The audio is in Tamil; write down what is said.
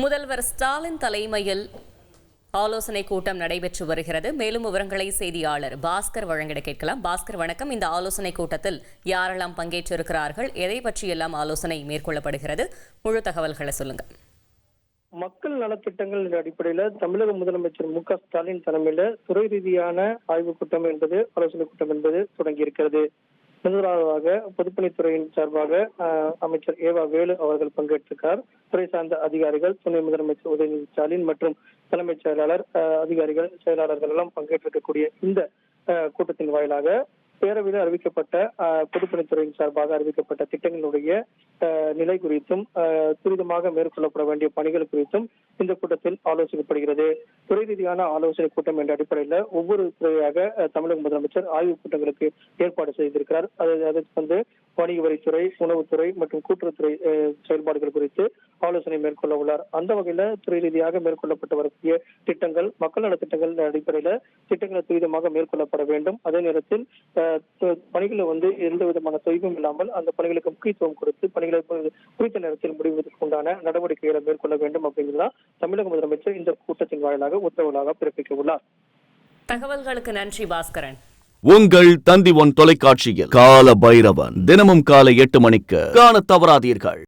முதல்வர் ஸ்டாலின் தலைமையில் ஆலோசனை கூட்டம் நடைபெற்று வருகிறது. மேலும் விவரங்களை செய்தியாளர் பாஸ்கர் வழங்கிட கேட்கலாம். பாஸ்கர் வணக்கம். இந்த ஆலோசனை கூட்டத்தில் யாரெல்லாம் பங்கேற்றிருக்கிறார்கள்? எதை பற்றியெல்லாம் ஆலோசனை மேற்கொள்ளப்படுகிறது? முழு தகவல்களை சொல்லுங்க மக்கள் நலத்திட்டங்கள் என்ற அடிப்படையில தமிழக முதலமைச்சர் மு க ஸ்டாலின் தலைமையில துறை ரீதியான ஆய்வுக் கூட்டம் என்பது ஆலோசனை கூட்டம் என்பது தொடங்கி இருக்கிறது முதலாவதாக பொதுப்பணித்துறையின் சார்பாக அமைச்சர் ஏவா வேலு அவர்கள் பங்கேற்றிருக்கார். துறை சார்ந்த அதிகாரிகள் துணை முதலமைச்சர் உதயநிதி ஸ்டாலின் மற்றும் தலைமைச் செயலாளர் அதிகாரிகள் செயலாளர்கள் எல்லாம் பங்கேற்றிருக்கக்கூடிய இந்த ஆஹ், கூட்டத்தின் வாயிலாக பேரவையில் அறிவிக்கப்பட்ட பொதுப்பணித்துறையின் சார்பாக அறிவிக்கப்பட்ட திட்டங்களுடைய நிலை குறித்தும் ஆஹ், துரிதமாக மேற்கொள்ளப்பட வேண்டிய பணிகள் குறித்தும் இந்த கூட்டத்தில் ஆலோசிக்கப்படுகிறது. துறை ரீதியான ஆலோசனை கூட்டம் என்ற அடிப்படையில் ஒவ்வொரு துறையாக தமிழக முதலமைச்சர் ஆய்வுக் கூட்டங்களுக்கு ஏற்பாடு செய்திருக்கிறார். அது அதற்கு வந்து வணிக வரித்துறை உணவுத்துறை மற்றும் கூட்டுறவுத்துறை செயல்பாடுகள் குறித்து ஆலோசனை மேற்கொள்ள உள்ளார். அந்த வகையில துறை ரீதியாக மேற்கொள்ளப்பட்டு வரக்கூடிய திட்டங்கள் மக்கள் நலத்திட்டங்கள் அடிப்படையில திட்டங்களை துரிதமாக மேற்கொள்ளப்பட வேண்டும். அதே நேரத்தில் பணிகளை வந்து எந்த விதமான தொய்வும் இல்லாமல் அந்த பணிகளுக்கு முக்கியத்துவம் கொடுத்து பணிகளை குறித்த நேரத்தில் முடிவதற்கு உண்டான நடவடிக்கைகளை மேற்கொள்ள வேண்டும் அப்படிங்கிறதா தமிழக முதலமைச்சர் இந்த கூட்டத்தின் வாயிலாக உத்தரவுகளாக பிறப்பிக்க உள்ளார் தகவல்களுக்கு நன்றி பாஸ்கரன். உங்கள் தந்தி ஒன் தொலைக்காட்சியில் கால பைரவன் தினமும் காலை எட்டு மணிக்கு காண தவறாதீர்கள்.